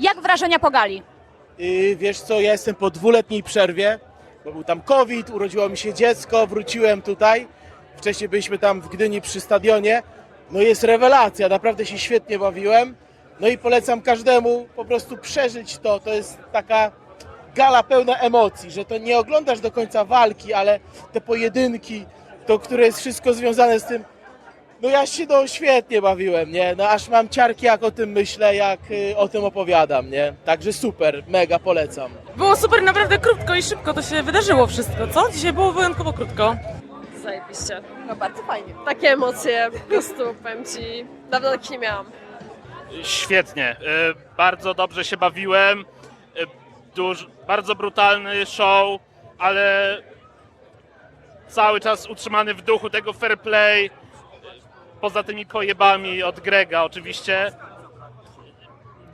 Jak wrażenia po gali? Yy, wiesz co, ja jestem po dwuletniej przerwie, bo był tam COVID, urodziło mi się dziecko, wróciłem tutaj. Wcześniej byliśmy tam w Gdyni przy stadionie. No jest rewelacja, naprawdę się świetnie bawiłem. No i polecam każdemu po prostu przeżyć to. To jest taka gala pełna emocji, że to nie oglądasz do końca walki, ale te pojedynki, to które jest wszystko związane z tym. No ja się no świetnie bawiłem, nie? No aż mam ciarki jak o tym myślę, jak y, o tym opowiadam, nie? Także super, mega polecam. Było super, naprawdę krótko i szybko to się wydarzyło wszystko, co? Dzisiaj było wyjątkowo krótko. Zajebiście. No bardzo fajnie. Takie emocje, po prostu powiem ci, dawno takich nie miałam. Świetnie. Y, Bardzo dobrze się bawiłem. Y, Duż, bardzo brutalny show, ale cały czas utrzymany w duchu tego fair play. Poza tymi pojebami od Grega oczywiście.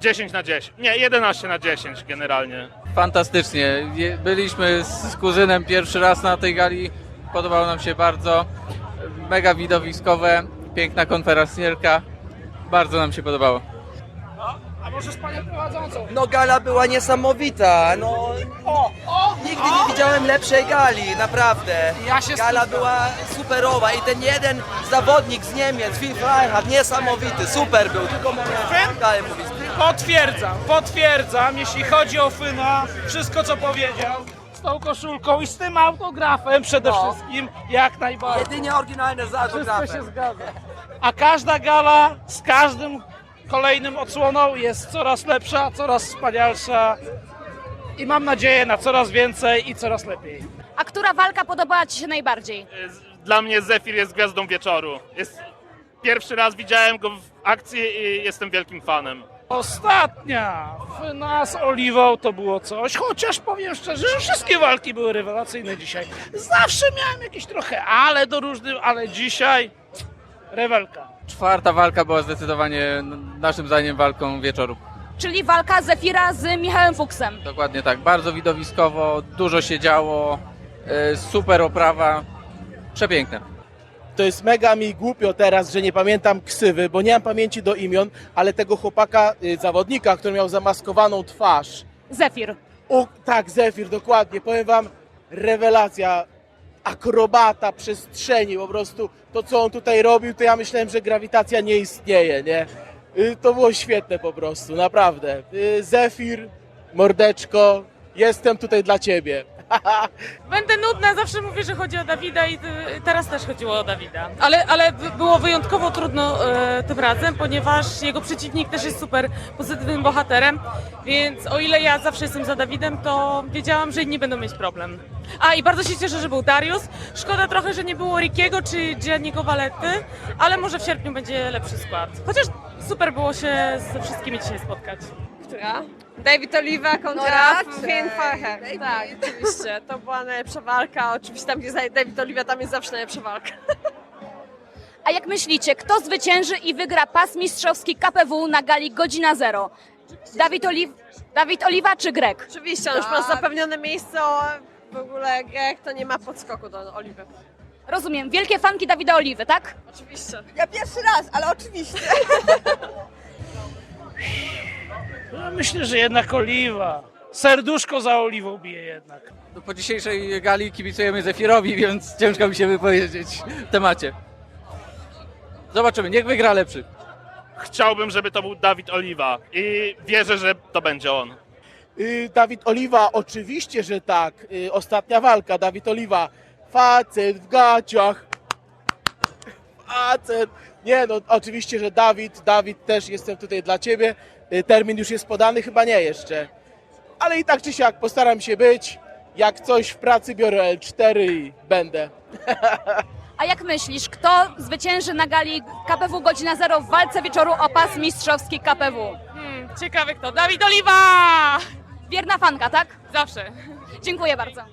10 na 10. Nie, 11 na 10 generalnie. Fantastycznie. Byliśmy z kuzynem pierwszy raz na tej gali. Podobało nam się bardzo. Mega widowiskowe, piękna konferencjerka. Bardzo nam się podobało. No gala była niesamowita, no nigdy nie widziałem lepszej gali, naprawdę. Gala była superowa i ten jeden zawodnik z Niemiec, Phil Freiheit, niesamowity, super był, tylko mogę galę mówić. Potwierdzam, potwierdzam, jeśli chodzi o Fyna, wszystko co powiedział, z tą koszulką i z tym autografem przede No. wszystkim, jak najbardziej. Jedynie oryginalne z Wszystko się zgadza. A każda gala z każdym kolejnym odsłoną jest coraz lepsza, coraz wspanialsza i mam nadzieję na coraz więcej i coraz lepiej. A która walka podobała Ci się najbardziej? Dla mnie Zefir jest gwiazdą wieczoru. Jest, pierwszy raz widziałem go w akcji i jestem wielkim fanem. Ostatnia Fyna z Oliwą to było coś, chociaż powiem szczerze, że wszystkie walki były rewelacyjne dzisiaj. Zawsze miałem jakieś trochę ale do różnych, ale dzisiaj rewelka. Czwarta walka była zdecydowanie naszym zdaniem walką wieczoru. Czyli walka Zefira z Michałem Fuksem. Dokładnie tak. Bardzo widowiskowo, dużo się działo, e, super oprawa. Przepiękne. To jest mega mi głupio teraz, że nie pamiętam ksywy, bo nie mam pamięci do imion, ale tego chłopaka, y, zawodnika, który miał zamaskowaną twarz. Zefir. O, tak, Zefir, dokładnie. Powiem wam, rewelacja, akrobata przestrzeni, po prostu to, co on tutaj robił, to ja myślałem, że grawitacja nie istnieje, nie? Y, To było świetne po prostu, naprawdę. Y, Zefir, mordeczko, jestem tutaj dla ciebie. Będę nudna, zawsze mówię, że chodzi o Dawida i y, teraz też chodziło o Dawida. Ale, ale by- było wyjątkowo trudno e, tym razem, ponieważ jego przeciwnik też jest super pozytywnym bohaterem, więc o ile ja zawsze jestem za Dawidem, to wiedziałam, że inni będą mieć problem. A i bardzo się cieszę, że był Darius. Szkoda trochę, że nie było Rickiego czy Gianniego Valetty, ale może w sierpniu będzie lepszy skład. Chociaż super było się ze wszystkimi dzisiaj spotkać. Która? David Oliva kontra No. Finn Farher. Tak, oczywiście. To była najlepsza walka. Oczywiście tam, gdzie jest David Oliva, tam jest zawsze najlepsza walka. A jak myślicie, kto zwycięży i wygra pas mistrzowski KPW na gali Godzina Zero? Dawid, Oliw... Dawid Oliwa czy Greg? Oczywiście, on już ma zapewnione miejsce, w ogóle Greg to nie ma podskoku do Oliwy. Rozumiem, wielkie fanki Dawida Oliwy, tak? Oczywiście. Ja pierwszy raz, ale oczywiście. Myślę, że jednak Oliwa. Serduszko za Oliwą bije jednak. No, Po dzisiejszej gali kibicujemy Zefirowi, więc ciężko mi się wypowiedzieć w temacie. Zobaczymy, niech wygra lepszy. Chciałbym, żeby to był Dawid Oliwa i wierzę, że to będzie on. Y, Dawid Oliwa, oczywiście, że tak. Y, Ostatnia walka, Dawid Oliwa. Facet w gaciach. Facet. Nie, no oczywiście, że Dawid. Dawid też jestem tutaj dla ciebie. Y, Termin już jest podany, chyba nie jeszcze. Ale i tak czy siak postaram się być. Jak coś w pracy biorę L4 i będę. A jak myślisz, kto zwycięży na gali KPW Godzina Zero w walce wieczoru o pas mistrzowski KPW? Hmm, ciekawy kto. Dawid Oliwa! Wierna fanka, tak? Zawsze. Dziękuję bardzo.